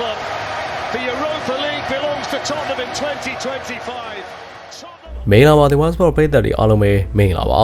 club. The Europa League belongs to Tottenham in 2025. Tottenham မင်္ဂလာပါဒီဝမ်စပေါ့ပရိသတ်တွေအားလုံးပဲမင်္ဂလာပါ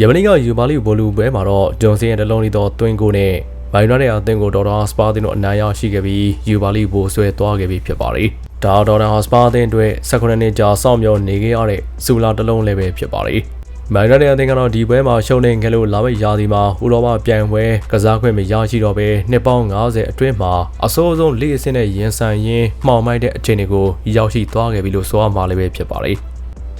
ယမနီကယူပါလီဘောလူပွဲမှာတော့ဂျွန်စင်ရဲ့တလုံးလေးသောတွင်းကိုနဲ့ဘိုင်နရက်အသင်းကိုဒေါ်တာစပါတင်တို့အနိုင်ရရှိခဲ့ပြီးယူပါလီဘိုဆွဲသွားခဲ့ပြီးဖြစ်ပါတယ်ဒါဒေါ်တာစပါတင်အတွက်18နှစ်ကြာစောင့်မျှော်နေခဲ့ရတဲ့စူလာတလုံးလည်းပဲဖြစ်ပါတယ် ဘိုင်နရက်အသင်းကတော့ဒီပွဲမှာရှုံးနေခဲ့လို့လာမယ့်ရာသီမှာဥရောပပြိုင်ပွဲကစားခွင့်မရရှိတော့ဘဲနှစ်ပေါင်း90အတွင်းမှာအဆိုးဆုံးလေးအဆင့်နဲ့ရင်ဆိုင်ရင်းမှောင်မိုက်တဲ့အခြေအနေကိုရောက်ရှိသွားခဲ့ပြီလို့ဆိုရမှာလည်းပဲဖြစ်ပါတယ်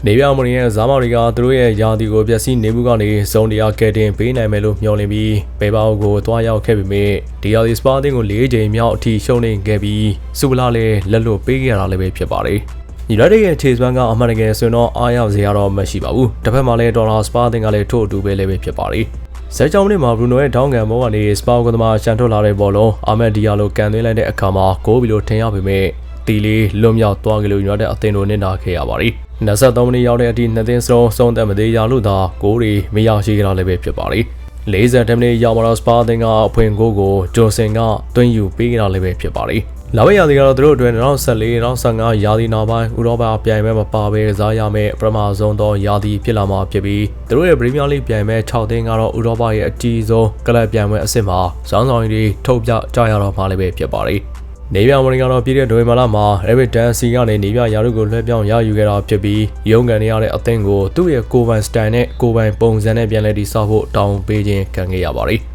နေပြမွန်ရဲ့ဇာမောင်တွေကသူတို့ရဲ့ယာတီကိုပျက်စီးနေမှုကနေဇုံတရားကဲတင်ပေးနိုင်မယ်လို့မျှော်လင့်ပြီးပေပါအိုကိုတွားရောက်ခဲ့ပေမဲ့ဒီယာတီစပါတင်ကို၄ချိန်မြောက်အထိရှုံးနေခဲ့ပြီးစူပလာလည်းလက်လွတ်ပေးခဲ့ရတာလည်းပဲဖြစ်ပါတယ်။ ညီလာတဲ့ရဲ့ခြေစွမ်းကအမှန်တကယ်ဆိုရင်တော့အားရစရာတော့မရှိပါဘူး။တစ်ဖက်မှာလည်းဒေါ်လာစပါတင်ကလည်းထို့အတူပဲလည်းပဲဖြစ်ပါတယ်။ဇက်ကြောင်မိနစ်မှာဘရူနိုရဲ့ထောင်းကန်ဘောကနေစပါကသမားရှန်ထုတ်လာတဲ့ဘောလုံးအာမက်ဒီယာလိုကန်သွင်းလိုက်တဲ့အခါမှာဂိုးဘီလိုထင်ရပေမဲ့တီလီလွတ်မြောက်သွားကြလို့ယူနိုက်တက်အသင်းတို့နစ်နာခဲ့ရပါတယ်။23မိနစ်ရောက်တဲ့အထိနှစ်သင်းစလုံးစုံသက်မသေးရလို့သာဂိုးတွေမရရှိကြတာလည်းပဲဖြစ်ပါတယ်။40မိနစ်ရောက်မှာတော့စပါတင်ကအဖွင့်ဂိုးကိုဂျွန်ဆင်ကတွင်းယူပေးကြတာလည်းပဲဖြစ်ပါတယ်။ လာမယ့်ရာသီကတော့သူတို့အတွက်2014-2015ရာသီနောက်ပိုင်းဥရောပပြိုင်ပွဲမှာပါပဲကစားရမယ့်ပထမဆုံးသောရာသီဖြစ်လာမှာဖြစ်ပြီးသူတို့ရဲ့ပရီးမီးယားလိပြိုင်ပွဲ6သင်းကတော့ဥရောပရဲ့အကြီးဆုံးကလပ်ပြိုင်ပွဲအဆင့်မှာစောင်းဆောင်ရည်တွေထုတ်ပြကြရတော့မှာလည်းပဲဖြစ်ပါတယ်။နေပြမရင်ကတော့ပြည်တဲ့ဒိုဝေမာလာမှာ Rabbit Dance ကနေနေပြရာတို့ကိုလွှဲပြောင်းရယူခဲ့တာဖြစ်ပြီးရုံးကန်နေရတဲ့အသင်းကိုသူ့ရဲ့ကိုယ်ပိုင်စတိုင်နဲ့ကိုယ်ပိုင်ပုံစံနဲ့ပြန်လည်တည်ဆောက်ဖို့တောင်းပေးခြင်းခံခဲ့ရပါတယ်။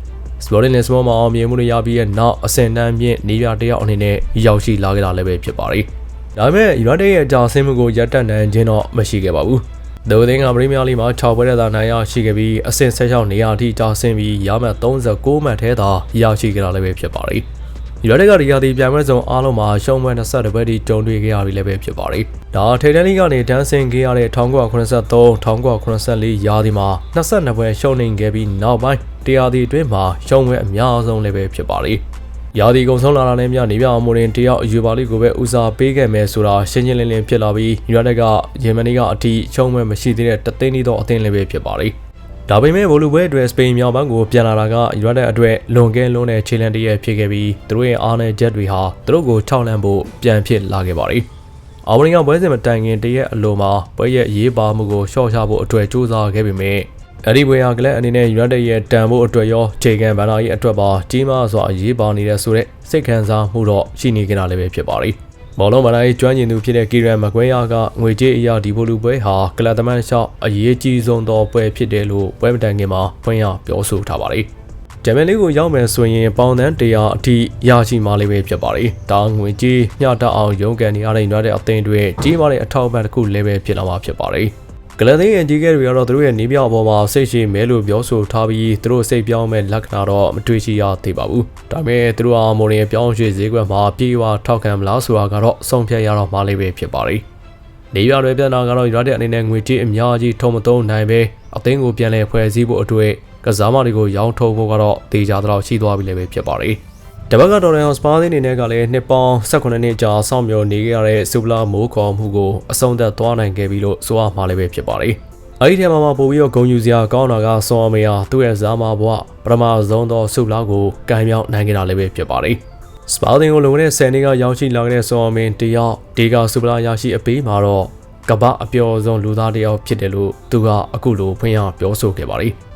Sporting Lisbon မှာအောင်မြင်မှုတွေရပြီးတဲ့နောက်အဆင့်တန်းမြင့်နေပြတယောက်အနေနဲ့ရောက်ရှိလာခဲ့တာလည်းပဲဖြစ်ပါတယ်။ဒါပေမဲ့ United ရဲ့အကြဆင်းမှုကိုရပ်တန့်နိုင်ခြင်းတော့မရှိခဲ့ပါဘူး။ဒိုသင်းကပရီးမီးယားလိမှာ6ပွဲတဲ့သာနိုင်ရရှိခဲ့ပြီးအဆင့်16နေရာအထိကြာဆင်းပြီးရမှတ်39မှတ်ထဲသာရရှိခဲ့တာလည်းပဲဖြစ်ပါတယ်။ယူနိုက်တက်ကဒီယာတီပြိုင်ပွဲဆောင်အားလုံးမှာရှုံးပွဲ22ပွဲထိတုံတွေ့ခဲ့ရပြီလည်းပဲဖြစ်ပါတယ်။ဒါထိတန်းလိကနေတန်းဆင်ခဲ့ရတဲ့1983 1984ရာသီမှာ22ပွဲရှုံးနေခဲ့ပြီးနောက်ပိုင်း တရားတီအတွင်းမှာရှုံးပွဲအများဆုံးလည်းပဲဖြစ်ပါတယ်။ရာသီကုံဆုံးလာတာနဲ့မြနေပြအောင်မိုရင်တယောက်ယူပါလိကိုပဲဦးစားပေးခဲ့မယ်ဆိုတာရှင်းရှင်းလင်းလင်းဖြစ်လာပြီးယူနိုက်တက်ကယမနီကအထိရှုံးပွဲမရှိသေးတဲ့တသိန်းနီးသောအသင်းလည်းပဲဖြစ်ပါတယ်။ဒါပေမဲ့ဗိုလ်လူပွဲအတွက်စပိန်မြောက်ပိုင်းကိုပြန်လာတာကယူနိုက်တက်အတွက်လွန်ကဲလွန်းတဲ့ခြေလံတရက်ဖြစ်ခဲ့ပြီးသူတို့ရဲ့အားနည်းချက်တွေဟာသူတို့ကိုထောက်လှမ်းဖို့ပြန်ဖြစ်လာခဲ့ပါတယ်။အာဝနီကပွဲစဉ်မတိုင်ခင်တရက်အလိုမှာပွဲရဲ့ရေးပါမှုကိုရှော့ချဖို့အတွက်စူးစမ်းခဲ့ပေမဲ့ အဲ့ဒီပွဲဟာကလပ်အနေနဲ့ယူနိုက်တက်ရဲ့တန်ဖို့အတွက်ရောခြေခံဗန်နာရဲ့အတွက်ပါကြီးမားစွာအရေးပါနေတဲ့ဆိုတဲ့စိတ်ခံစားမှုတော့ရှိနေကြတာလည်းပဲဖြစ်ပါတယ်။ဘောလုံးမနိုင်ကျွမ်းကျင်သူဖြစ်တဲ့ကီရန်မကွဲယာကငွေကြေးအရာဒီဘိုလူပွဲဟာကလပ်သမိုင်းလျှောက်အရေးကြီးဆုံးသောပွဲဖြစ်တယ်လို့ပွဲမတိုင်ခင်မှာဖွင့်ရပြောဆိုထားပါတယ်။ဂျမန်လေးကိုရောက်မယ်ဆိုရင်ပေါင်သန်း100အထိရရှိမှလည်းပဲဖြစ်ပါတယ်။ဒါငွေကြေးမျှတအောင်ရုန်းကန်နေရတဲ့ယူနိုက်တက်အသင်းတွေကြီးမားတဲ့အထောက်အပံ့တစ်ခုလည်းပဲဖြစ်လာမှာဖြစ်ပါတယ်။ ဂလန်သင်းရဲ့ကြီးကဲတွေကတော့သူတို့ရဲ့နေပြောင်ပေါ်မှာစိတ်ရှိမဲလို့ပြောဆိုထားပြီးသူတို့စိတ်ပြောင်းမဲ့လက္ခဏာတော့မတွေ့ရှိရသေးပါဘူး။ဒါပေမဲ့သူတို့အားမိုရင်ပြောင်းရွှေ့ဈေးကွက်မှာပြေဝထောက်ခံမလားဆိုတာကတော့ဆုံးဖြတ်ရတော့မှလည်းပဲဖြစ်ပါတယ်။နေရွာတွေပြန်လာကတော့ယူနိုက်တက်အနေနဲ့ငွေကြေးအများကြီးထုံမသုံးနိုင်ပဲအသင်းကိုပြန်လည်ဖွဲ့စည်းဖို့အတွက်ကစားမတွေကိုရောင်းထုတ်ဖို့ကတော့တေချာတော့ရှိသွားပြီလည်းပဲဖြစ်ပါတယ်။ တပတ်ကတော့ရန်စပါးသင်းအနေနဲ့ကလည်းနှစ်ပေါင်း18နှစ်ကြာစောင့်မျှော်နေခဲ့ရတဲ့စူပလာမိုးခေါ်မှုကိုအဆုံးသတ်သွားနိုင်ခဲ့ပြီလို့ဆိုရမှာလည်းပဲဖြစ်ပါတယ်။အဲဒီထဲမှာမှပို့ပြီးတော့ဂုံယူစရာကောင်းတာကဆောင်းအမေယာသူ့ရဲ့ဇာမာဘွားပထမဆုံးသောစူပလာကိုကန်မြောင်းနိုင်ခဲ့တာလည်းပဲဖြစ်ပါတယ်။စပါးသင်းကိုလုံခဲ့တဲ့10နှစ်ကရောက်ရှိလာခဲ့တဲ့ဆောင်းအမင်းတယောက်ဒီကစူပလာရရှိအပေးမှာတော့ကပအပျော်ဆုံးလူသားတယောက်ဖြစ်တယ်လို့သူကအခုလိုဖွင့်ရပြောဆိုခဲ့ပါတယ်။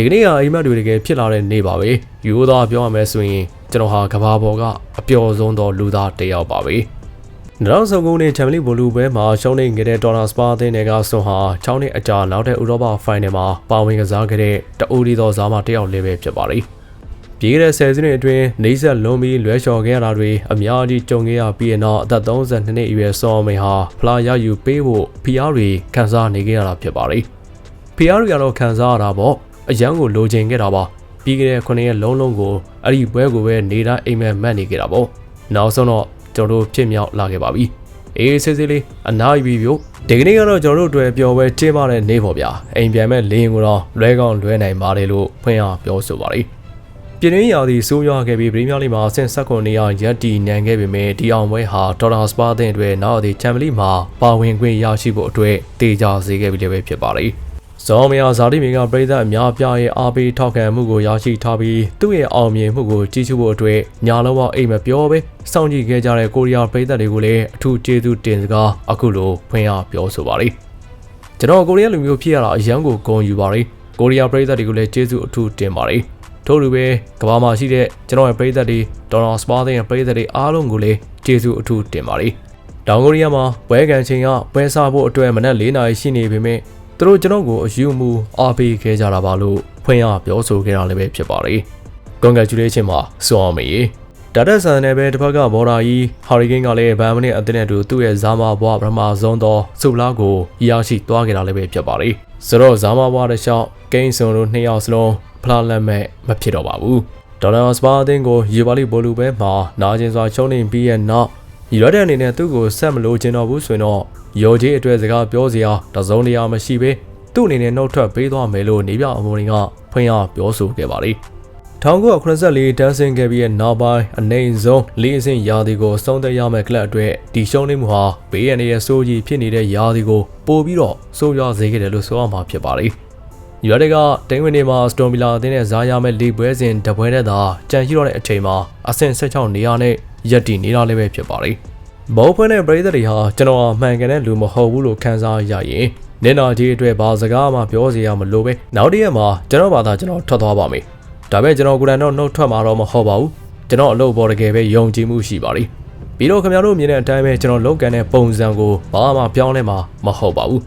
ဒီကနေ့ကအိမ်မက်တွေတကယ်ဖြစ်လာတဲ့နေ့ပါပဲယူရိုသားပြောရမယ်ဆိုရင်ကျွန်တော်ဟာကဘာပေါ်ကအပျော်ဆုံးသောလူသားတစ်ယောက်ပါပဲနောက်ဆုံးကုန်းနဲ့ချန်ပီယံလိဘိုလူပွဲမှာရှုံးနေခဲ့တဲ့ဒေါ်လာစပါအသင်းတွေကဆွန်ဟာ6နှစ်အကြာနောက်တဲ့ဥရောပဖိုင်နယ်မှာပါဝင်ကစားခဲ့တဲ့တအိုဒီသောဇာမတစ်ယောက်လည်းပဲဖြစ်ပါတယ်ပြေးတဲ့ဆယ်စုနှစ်အတွင်းနေဆက်လုံးပြီးလွဲချော်ခဲ့ရတာတွေအများကြီးကြုံခဲ့ရပြီးတဲ့နောက်အသက်32နှစ်အရွယ်ဆောင်းမင်ဟာဖလာရယူပေးဖို့ဖီအားတွေခံစားနေခဲ့ရတာဖြစ်ပါတယ်ဖီအားတွေကတော့ခံစားရတာပေါ့ အရန်ကိုလိုချင်ခဲ့တာပါပြီးခဲ့တဲ့9ရက်လုံးလုံးကိုအဲ့ဒီပွဲကိုပဲနေတိုင်းအိမ်မက်မက်နေခဲ့တာပေါ့နောက်ဆုံးတော့ကျွန်တော်တို့ဖြစ်မြောက်လာခဲ့ပါပြီအေးဆေးဆေးလေးအနားယူပြီးပြို့ဒီကနေ့ကတော့ကျွန်တော်တို့အတွက်ပျော်ပွဲတင်းမာတဲ့နေ့ပေါ့ဗျာအိမ်ပြန်မဲ့လင်းကိုတော့လွဲကောင်းလွဲနိုင်ပါတယ်လို့ဖွင့်ရပြောဆိုပါတယ်ပြည်တွင်းရာသီဆိုးရွားခဲ့ပြီးပရီးမီးယားလိမှာအဆင့်16နေရာရပ်တည်နိုင်ခဲ့ပေမဲ့ဒီအောင်ပွဲဟာဒေါ်လာစပါတဲ့အတွက်နောက်အသည့်ချန်ပီယံလိမှာပါဝင်ခွင့်ရရှိဖို့အတွက်တေချာစေခဲ့ပြီလည်းပဲဖြစ်ပါတယ် ဇော်မယာဇာတိမီကပြည်သက်အများပြားရဲ့အားပေးထောက်ခံမှုကိုရရှိထားပြီးသူ့ရဲ့အောင်မြင်မှုကိုကြီးစုဖို့အတွက်ညာလုံးဝအိမ်မပြောပဲစောင့်ကြည့်ခဲ့ကြတဲ့ကိုရီးယားပြည်သက်တွေကိုလည်းအထူးကျေးဇူးတင်စကားအခုလိုဖွင့်ရပြောဆိုပါရစေကျွန်တော်ကိုရီးယားလူမျိုးဖြစ်ရတာအရန်ကိုဂုဏ်ယူပါရစေကိုရီးယားပြည်သက်တွေကိုလည်းကျေးဇူးအထူးတင်ပါရစေထို့လူပဲကမ္ဘာမှာရှိတဲ့ကျွန်တော်ရဲ့ပြည်သက်တွေဒေါ်လာစပါးတဲ့ပြည်သက်တွေအားလုံးကိုလည်းကျေးဇူးအထူးတင်ပါရစေတောင်ကိုရီးယားမှာပွဲကန်ချိန်ကပွဲစားဖို့အတွက်မနက်၄နာရီရှိနေပေမဲ့ သူတို့ကျွန်တော်ကိုအယူမှုအားပေးခဲ့ကြတာပါလို့ဖွင့်ရပြောဆိုခဲ့တာလည်းပဲဖြစ်ပါတယ်။ Congratulation ပါဆိုအောင်မေ။ဒါတက်ဆန်နဲ့ပဲတစ်ဖက်ကဘော်ဒါကြီးဟာရီကိန်းကလည်းဗန်မနစ်အသင်းနဲ့တူသူ့ရဲ့ဇာမာဘွားပထမဆုံးသောစုလားကိုရရှိသွားခဲ့တာလည်းပဲဖြစ်ပါတယ်။ဆိုတော့ဇာမာဘွားတစ်လျှောက်ကိန်းစုံတို့နှစ်ယောက်စလုံးဖလားလက်မဲ့မဖြစ်တော့ပါဘူး။ဒေါ်လာစပါအသင်းကိုရေပါလီဘိုလူပဲမှာနာကျင်စွာချုံနေပြီးရဲ့နောက်ရရတဲ့အနေနဲ့သူ့ကိုဆက်မလို့ခြင်းတော့ဘူးဆိုရင်တော့ ရော်ကြီးအတွက်စကားပြောစရာတစုံတရာမရှိပဲသူ့အနေနဲ့နှုတ်ထွက်ပေးသွားမယ်လို့နေပြအမိုးရင်ကဖွင့်ရပြောဆိုခဲ့ပါလိမ့်1984တန်းဆင်းခဲ့ပြီးတဲ့နောက်ပိုင်းအနေဆုံးလေးအဆင့်ရာသီကိုစုံသက်ရမယ့်ကလပ်အတွက်ဒီရှုံးနေမှုဟာဘေးရန်ရဲ့စိုးကြီးဖြစ်နေတဲ့ရာသီကိုပို့ပြီးတော့စိုးရွားစေခဲ့တယ်လို့ဆိုရမှာဖြစ်ပါလိမ့်ရွာတွေကတင်းဝင်နေမှာစတိုမီလာအသင်းနဲ့ဇာရမဲ့လေပွဲစဉ်တပွဲနဲ့သာကြံရှိတော့တဲ့အချိန်မှာအဆင့်16နေရာနဲ့ရက်တည်နေတာလည်းပဲဖြစ်ပါလိ မ့်ဘောဖွင့်တဲ့ပရိသတ်တွေဟာကျွန်တော်အမှန်ကန်တဲ့လူမဟုတ်ဘူးလို့ခန်းစားရရင်နင်နာကြီးအတွက်ဘာစကားမှပြောစရာမလိုပဲနောက်တရက်မှာကျွန်တော်ဘာသာကျွန်တော်ထွက်သွားပါမယ်ဒါပေမဲ့ကျွန်တော်ကိုယ်တိုင်တော့နှုတ်ထွက်မှာတော့မဟုတ်ပါဘူးကျွန်တော်အလုပ်ပေါ်တကယ်ပဲယုံကြည်မှုရှိပါလိပြီးတော့ခင်ဗျားတို့မြင်တဲ့အတိုင်းပဲကျွန်တော်လုပ်ကန်တဲ့ပုံစံကိုဘာမှပြောင်းလဲမှာမဟုတ်ပါဘူး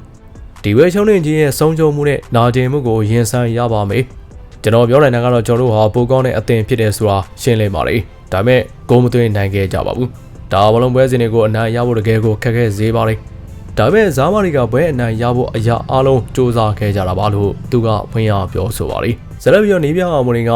ဒီဝဲချုံနေကြီးရဲ့ဆုံးချုံမှုနဲ့နာကျင်မှုကိုရင်ဆိုင်ရပါမယ်ကျွန်တော်ပြောနိုင်တာကတော့ကျွန်တော်တို့ဟာပိုကောင်းတဲ့အသင်ဖြစ်တယ်ဆိုတာရှင်းလင်းပါလိဒါပေမဲ့ဂိုးမသွင်းနိုင်ခဲ့ကြပါဘူး ဒါဘလုံးပွဲစဉ်တွေကိုအနိုင်ရဖို့တကယ်ကိုခက်ခဲစေပါလိဒါပေမဲ့ဇာမာရီကဘွဲအနိုင်ရဖို့အရာအလုံးစူးစမ်းခဲ့ကြတာပါလို့သူကဖွင့်ရပြောဆိုပါလိဇလက်ပြီးတော့နေပြအောင်မင်းက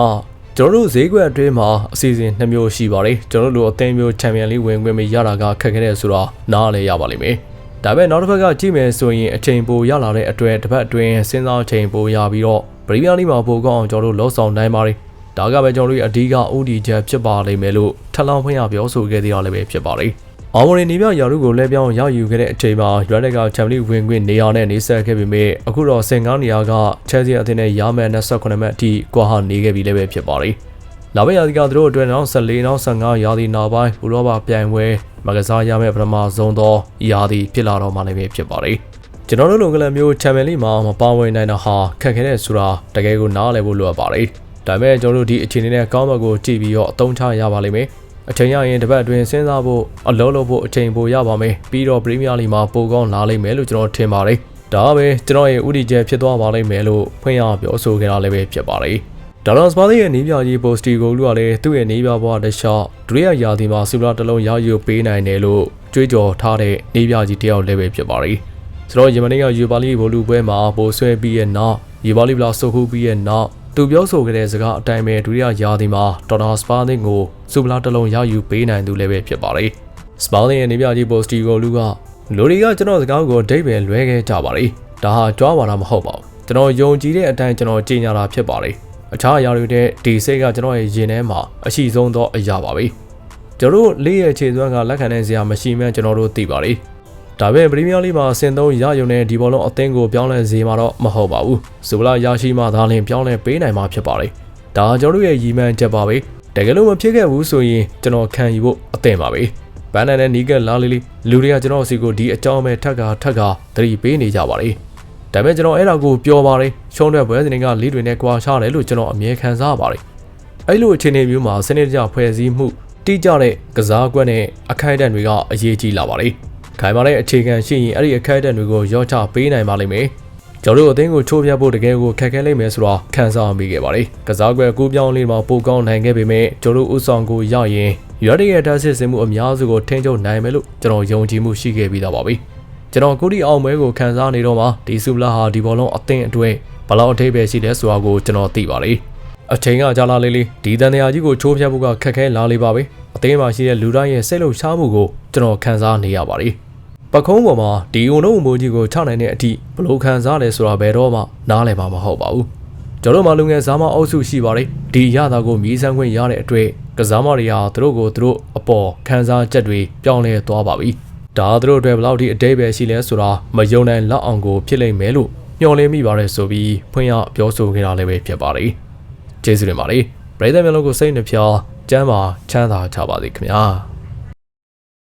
ကျွန်တော်တို့ဈေးကွက်အတွင်းမှာအစီအစဉ်နှစ်မျိုးရှိပါတယ်ကျွန်တော်တို့အသင်းမျိုးချန်ပီယံလိဝင်ခွင့်မရတာကခက်ခဲတဲ့ဆိုတော့နားလည်းရပါလိမ့်မယ်ဒါပေမဲ့နောက်တစ်ဖက်ကကြည့်မယ်ဆိုရင်အချိန်ပိုရလာတဲ့အတွက်တစ်ပတ်အတွင်းစဉ်းစားချိန်ပိုရပြီးတော့ပရီးမီးယားလိမှာပိုကောင်းအောင်ကျွန်တော်တို့လှုပ်ဆောင်နိုင်ပါတယ် ဒါကပဲကျွန်တော်တို့ရဲ့အဓိကဥတီချက်ဖြစ်ပါလိမ့်မယ်လို့ထပ်လောင်းဖွင့်ရပြောဆိုခဲ့သေးတာလည်းပဲဖြစ်ပါလိမ့်အောင်မရီနေပြရာတို့ကိုလဲပြောင်းရောက်ယူခဲ့တဲ့အချိန်မှာရွက်လက်ကချန်ပီယံဝင်ခွင့်နေရာနဲ့နေဆက်ခဲ့ပေမဲ့အခုတော့စင်ကားနေရာကချဲစီအသင်းနဲ့ရာမန်28မှတ်အထိကွာဟနေခဲ့ပြီလည်းပဲဖြစ်ပါလိမ့်။လာမယ့်ရာသီကသူတို့အတွက်နောက်14နောက်15ရာသီနောက်ပိုင်းဥရောပပြိုင်ပွဲမကစားရမယ့်ပထမဆုံးသောရာသီဖြစ်လာတော့မှလည်းပဲဖြစ်ပါလိမ့်။ကျွန်တော်တို့လုံကလန်မျိုးချန်ပီယံလိမှာမပါဝင်နိုင်တာဟာခက်ခဲတဲ့ဆိုတာတကယ်ကိုနားလည်ဖို့လိုအပ်ပါတယ်။ ဒါပေမဲ့ကျွန်တော်တို့ဒီအခြေအနေနဲ့ကောင်းဘက်ကိုကြည့်ပြီးတော့အသုံးချရပါလိမ့်မယ်။အချိန်ရရင်တစ်ပတ်အတွင်းစဉ်းစားဖို့အလုံးလုံးဖို့အချိန်ပိုရပါမယ်ပြီးတော့ပရီးမီးယားလိမှာပိုကောင်းလာလိမ့်မယ်လို့ကျွန်တော်ထင်ပါတယ်ဒါပဲကျွန်တော်ရဲ့ဥတီချက်ဖြစ်သွားပါလိမ့်မယ်လို့ဖွင့်ရပြောဆိုခဲ့တာလည်းပဲဖြစ်ပါတယ်ဒါလော့စပါသေးရဲ့နေပြကြီးပိုစတီကိုလူကလည်းသူ့ရဲ့နေပြဘွားတခြားဒုတိယရာသီမှာစူလာတစ်လုံးရယူပေးနိုင်တယ်လို့ကြွေးကြော်ထားတဲ့နေပြကြီးတယောက်လည်းပဲဖြစ်ပါတယ်ဆိုတော့ယမန်နေ့ကယူပါလီဘိုလူပွဲမှာပိုဆွဲပြီးရဲ့နောက်ယူပါလီဘလာဆိုခုပြီးရဲ့နောက် သူပြောဆိုခဲ့တဲ့စကားအတိုင်းပဲဒုတိယရာသီမှာဒေါ်နာစပါသင်းကိုစူပလာတစ်လုံးရယူပေးနိုင်သူလည်းပဲဖြစ်ပါတယ်။စပါသင်းရဲ့နေပြကြီးပိုစတီကိုလူကလူတွေကကျွန်တော်စကားကိုဒိတ်ပဲလွဲခဲ့ကြပါတယ်။ဒါဟာကြွားပါတာမဟုတ်ပါဘူး။ကျွန်တော်ယုံကြည်တဲ့အတိုင်းကျွန်တော်ကြီးညာတာဖြစ်ပါတယ်။အခြားအရာတွေတဲ့ဒီစိတ်ကကျွန်တော်ရဲ့ရင်ထဲမှာအရှိဆုံးသောအရာပါပဲ။ကျွန်တော်လေးရဲ့ခြေစွမ်းကလက်ခံတဲ့စရာမရှိမှန်းကျွန်တော်တို့သိပါတယ်။ ဒါပေမဲ့ပရီးမီးယားလိမှာအဆင့်သုံးရယုံနဲ့ဒီဘောလုံးအသင်းကိုပြောင်းလဲစေမှာတော့မဟုတ်ပါဘူး။စူပလာရရှိမှသာလျှင်ပြောင်းလဲပေးနိုင်မှာဖြစ်ပါတယ်။ဒါကျွန်တော်တို့ရဲ့ရည်မှန်းချက်ပါပဲ။တကယ်လို့မဖြစ်ခဲ့ဘူးဆိုရင်ကျွန်တော်ခံယူဖို့အသင့်ပါပဲ။ဘန်နန်နဲ့နီကက်လာလီလီလူတွေကကျွန်တော်စီကိုဒီအကြောင်းပဲထက်ကထက်ကသတိပေးနေကြပါတယ်။ဒါပေမဲ့ကျွန်တော်အဲ့ဒါကိုပြောပါတယ်။ရှုံးတဲ့ဘွဲစင်ကလေးတွေနဲ့ကွာခြားတယ်လို့ကျွန်တော်အမြဲခံစားပါတယ်။အဲ့လိုအခြေအနေမျိုးမှာစနစ်တကျဖွဲ့စည်းမှုတိကျတဲ့ကစားကွက်နဲ့အခိုက်အတန့်တွေကအရေးကြီးလာပါတယ်။ ခိုင်မာတဲ့အခြေခံရှိရင်အဲ့ဒီအခက်အတန့်တွေကိုရောချပေးနိုင်ပါလိမ့်မယ်ကျွန်တော်တို့အသင်းကိုချိုးပြဖို့တကယ်ကိုခက်ခဲလိမ့်မယ်ဆိုတော့ခံစားမိခဲ့ပါတယ်။ကစားကွက်ကူးပြောင်းလေးမှာပိုကောင်းနိုင်ခဲ့ပေမဲ့ကျွန်တော်တို့ဥဆောင်ကိုရရင်ရတဲ့ရဲ့ဓာတ်စစ်စင်မှုအများစုကိုထိန်းချုပ်နိုင်မယ်လို့ကျွန်တော်ယုံကြည်မှုရှိခဲ့ပြီးသားပါပဲ။ကျွန်တော်ကုတီအောင်ပွဲကိုခံစားနေတော့မှဒီစုလာဟာဒီဘောလုံးအသင်းအတွက်ဘလောက်အထိပ္ပယ်ရှိလဲဆိုတာကိုကျွန်တော်သိပါတယ်။အချိန်ကကြာလာလေးလေးဒီတန်တရာကြီးကိုချိုးပြဖို့ကခက်ခဲလာလေးပါပဲ။အသင်းမှာရှိတဲ့လူတိုင်းရဲ့စိတ်လှုပ်ရှားမှုကိုကျွန်တော်ခံစားနေရပါတယ်။ ပခုံးပေါ်မှာဒီုံတို့မိုးကြီးကိုချနိုင်တဲ့အထိဘလို့ခံစားလဲဆိုတာဘယ်တော့မှနားလည်မှာမဟုတ်ပါဘူးကျွန်တော်မှလူငယ်စားမအုပ်စုရှိပါတယ်ဒီရတာကိုမြည်ဆန်းခွင့်ရတဲ့အတွက်ကစားမတွေဟာသူတို့ကိုသူတို့အပေါ်ခံစားချက်တွေပြောင်းလဲသွားပါပြီဒါသူတို့အတွက်ဘယ်လောက်ထိအတိတ်ပဲရှိလဲဆိုတာမယုံနိုင်လောက်အောင်ကိုဖြစ်လိမ့်မယ်လို့မျှော်လင့်မိပါတယ်ဆိုပြီးဖွင့်ရပြောဆိုခဲ့တာလည်းပဲဖြစ်ပါတယ်ကျေးဇူးတင်ပါတယ်ပရိသတ်မျိုးလုံးကိုစိတ်နှပြကျမ်းပါချမ်းသာကြပါစေခင်ဗျာ